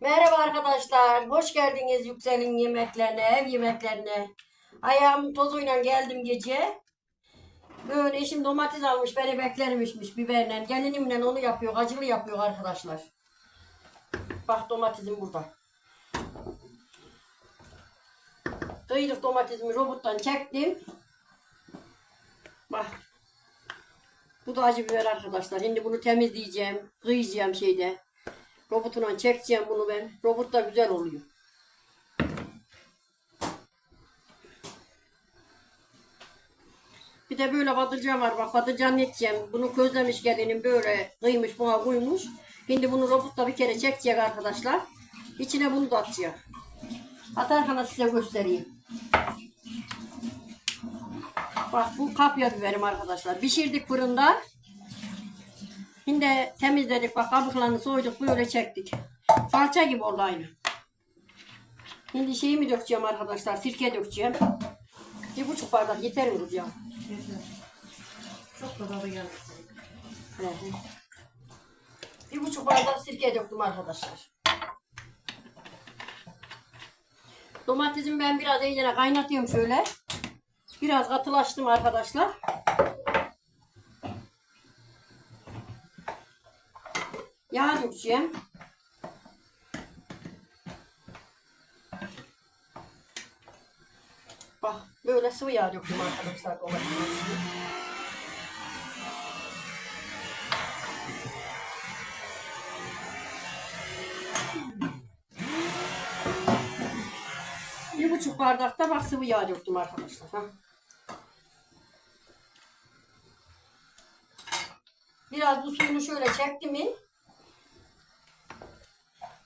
Merhaba arkadaşlar. Hoş geldiniz Yüksel'in yemeklerine, ev yemeklerine. Ayağımın tozuyla geldim gece. Böyle eşim domates almış, beni beklermişmiş biberle. Gelinimle onu yapıyor, acılı yapıyor arkadaşlar. Bak domatesim burada. Kıyılık domatesimi robottan çektim. Bak. Bu da acı biber arkadaşlar. Şimdi bunu temizleyeceğim, kıyacağım şeyde. Robotuna çekeceğim bunu ben. Robot da güzel oluyor. Bir de böyle patlıcan var. Bak patlıcan edeceğim. Bunu közlemiş gelinim böyle kıymış buna koymuş. Şimdi bunu robotla bir kere çekecek arkadaşlar. İçine bunu da atacak. Atarken size göstereyim. Bak bu kapya biberim arkadaşlar. Pişirdik fırında. Şimdi temizledik bak kabuklarını soyduk böyle çektik. Salça gibi oldu aynı. Şimdi şeyimi dökeceğim arkadaşlar. Sirke dökeceğim. Bir buçuk bardak yeter mi hocam? Çok da tadı gelmesin. Bir buçuk bardak sirke döktüm arkadaşlar. Domatesimi ben biraz iyicene kaynatıyorum şöyle. Biraz katılaştım arkadaşlar. Dökeceğim. Bak böyle sıvı yağ döktüm arkadaşlar domatesimi. Bir buçuk bardakta bak sıvı yağ döktüm arkadaşlar. Ha. Biraz bu suyunu şöyle çektim mi?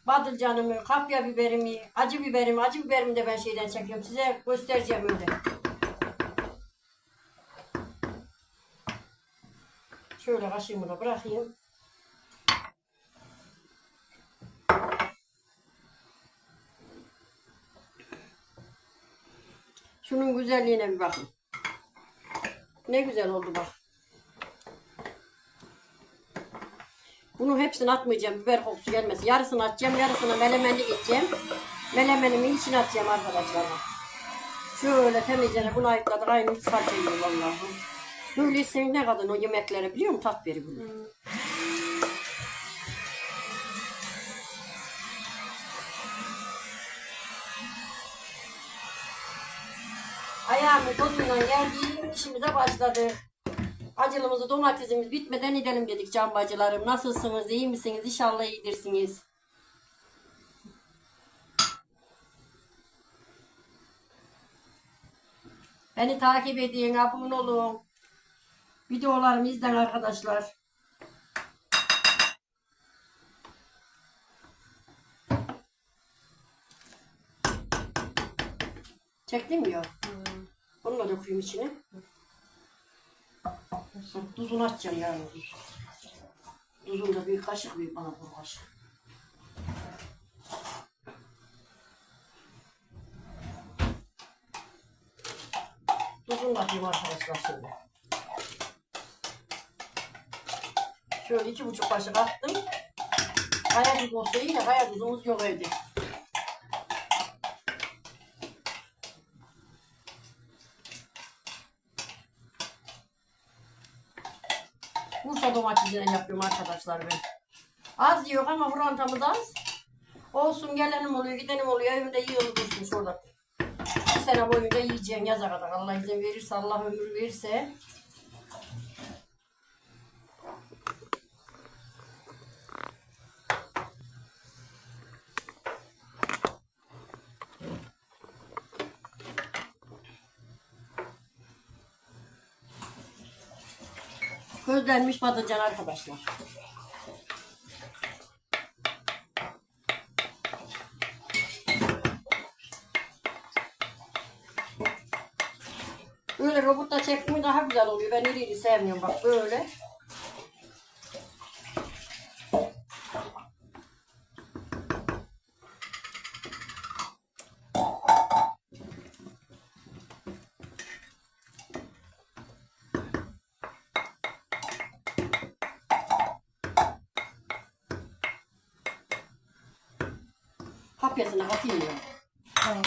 Badılcanımı, kapya biberimi, acı biberimi, acı biberimi de ben şeyden çekiyorum. Size göstereceğim öyle. Şöyle kaşığımı da bırakayım. Şunun güzelliğine bir bakın. Ne güzel oldu bak. Bunu hepsini atmayacağım biber kokusu gelmesin. Yarısını atacağım, yarısını melemenli geçeceğim. Melemenimi içine atacağım arkadaşlar. Şöyle temizlene bunu ayıkladık aynı salça yiyor vallahi. Böyle senin ne kadar o yemeklere biliyor musun? Tat veri bunu. Ayağımı tozundan geldiğim işimize başladık. Acılımızı domatesimiz bitmeden gidelim dedik can bacılarım. Nasılsınız? iyi misiniz? İnşallah iyidirsiniz. Beni takip edin, abone olun. Videolarımı izleyin arkadaşlar. Çektin mi ya? Onu da dökeyim içine. Tuzunu atacağım yani. Tuzunu da bir kaşık bir bana bu kaşık. Tuzunu atayım arkadaşlar şöyle. Şöyle iki buçuk kaşık attım. Kaya tuz olsa iyi de kaya tuzumuz yok evde. Bursa domatesiyle yapıyorum arkadaşlar ben. Az yok ama burantamız az. Olsun gelenim oluyor, gidenim oluyor. Evimde yığılı dursun şurada. Bir sene boyunca yiyeceğim yaza kadar. Allah izin verirse, Allah ömür verirse. Közlenmiş patlıcan arkadaşlar. Böyle robotla çekimi daha güzel oluyor. Ben iri iri sevmiyorum bak böyle. Kapyasına katayım ya. Tamam.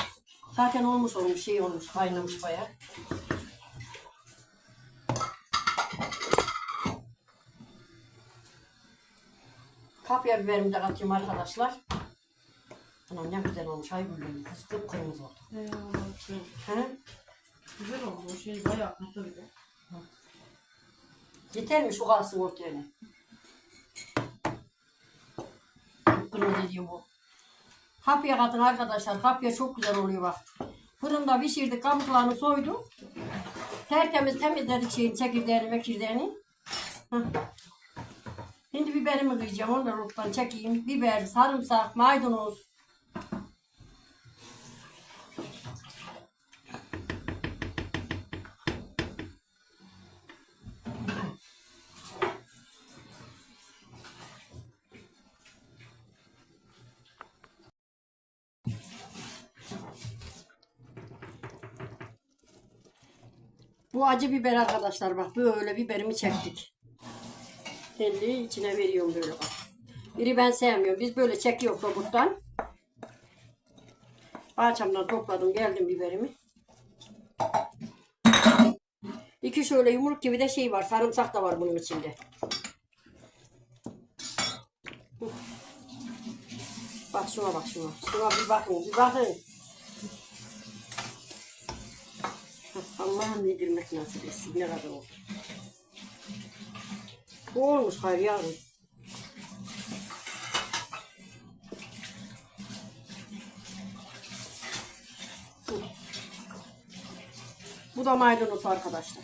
Zaten olmuş olmuş şey olmuş kaynamış baya. Kapya biberimi de katıyorum arkadaşlar. Anam ne güzel olmuş ay gülüm. Kız kıpkırmızı oldu. Eyvallah. Güzel. He? Güzel oldu. O şey bayağı katı bir de. Yeter mi şu kalsın ortaya ne? Kırmızı diyor bu. Kapya katın arkadaşlar. Kapya çok güzel oluyor bak. Fırında pişirdik, kabuklarını soyduk. Tertemiz temizledik şeyin çekirdeğini, mekirdeğini. Hah. Şimdi biberimi kıyacağım. Onu da ruftan çekeyim. Biber, sarımsak, maydanoz. Bu acı biber arkadaşlar bak böyle biberimi çektik. Kendi içine veriyorum böyle bak. Biri ben sevmiyorum. Biz böyle çekiyoruz robottan. Bahçemden topladım geldim biberimi. İki şöyle yumruk gibi de şey var. Sarımsak da var bunun içinde. Bak şuna bak şuna. Şuna bir bakın bir bakın. Allah'ım yedirmek nasip etsin. Ne kadar oldu. Bu olmuş hayır. Hı. Bu da maydanoz arkadaşlar.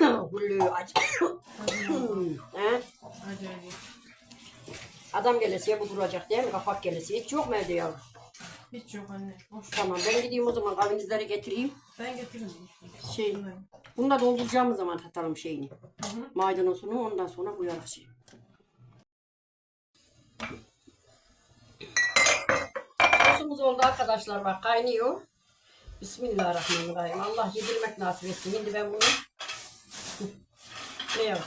Gülü acı. He? Acayip. Adam gelesiye bu duracak değil mi? Kapak gelesiye. Hiç yok mu evde yavrum? Hiç yok anne. Boş. Tamam ben gideyim o zaman kavinizleri getireyim. Ben getiririm. Şey, bunu da dolduracağımız zaman tatalım şeyini. Hı hı. Maydanozunu ondan sonra koyarız şey. Sosumuz oldu arkadaşlar bak kaynıyor. Bismillahirrahmanirrahim. Allah yedirmek nasip etsin. Şimdi ben bunu ne yap?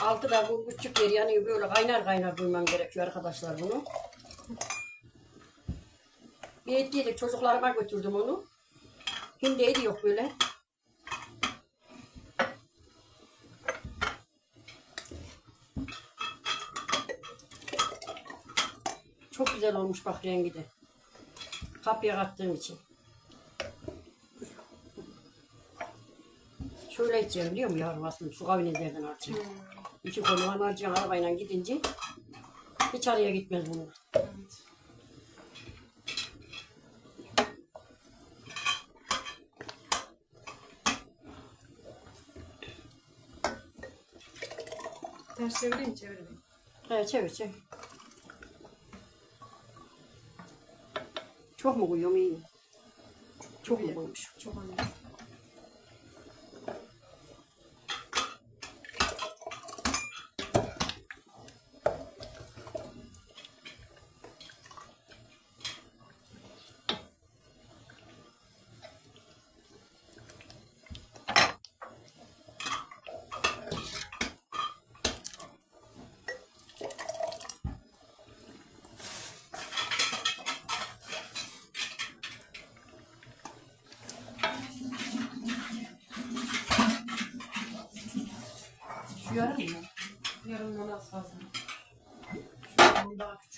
Altı da bu küçük yer yanıyor böyle kaynar kaynar duymam gerekiyor arkadaşlar bunu. Bir ettiydik çocuklarıma götürdüm onu. Şimdi eti yok böyle. Çok güzel olmuş bak rengi de. Kapya kattığım için. Şöyle içeceğim biliyor musun yavrum aslında şu kavinezlerden alacağım. İki konu alacağım arabayla gidince hiç araya gitmez bunlar. Evet. Ters çevireyim çevireyim. Evet çevir çevir. Çok mu koyuyorum iyi? Çok mu koymuş? Çok anne. Yarım mı? Yarımdan az fazla. Şu an daha küçük.